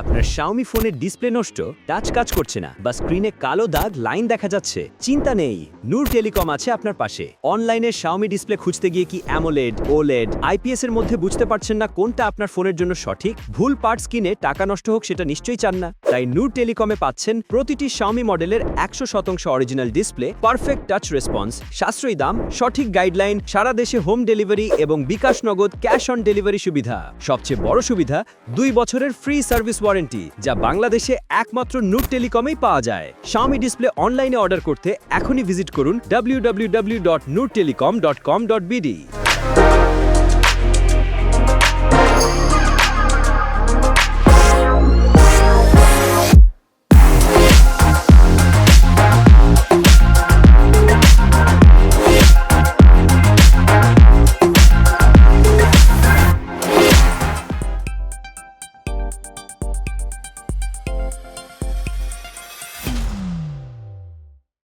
আপনার শাওমি ফোনের ডিসপ্লে নষ্ট টাচ কাজ করছে না, বা স্ক্রিনে কালো দাগ লাইন দেখা যাচ্ছে, চিন্তা নেই। নূর টেলিকম আছে আপনার পাশে। অনলাইনে শাওমি ডিসপ্লে খুঁজতে গিয়ে কি অ্যামোলেড ওলেড আইপিএস এর মধ্যে বুঝতে পারছেন না কোনটা আপনার ফোনের জন্য সঠিক, ভুল পার্টস কিনে টাকা নষ্ট হোক, সেটা নিশ্চয়ই চান না। তাই নূর টেলিকমে পাচ্ছেন প্রতিটি শাওমি মডেলের একশো শতাংশ original display perfect touch response সাশ্রয়ী দাম, সঠিক গাইডলাইন সারা দেশে হোম ডেলিভারি এবং বিকাশ নগদ ক্যাশ অন ডেলিভারি সুবিধা। সবচেয়ে বড় সুবিধা, দুই বছরের ফ্রি সার্ভিস ওয়ারেন্টি যা বাংলাদেশে একমাত্র নুট টেলিকমেই পাওয়া যায়। স্বামী ডিসপ্লে অনলাইনে অর্ডার করতে এখনই ভিজিট করুন www.nurtelecom.com.bd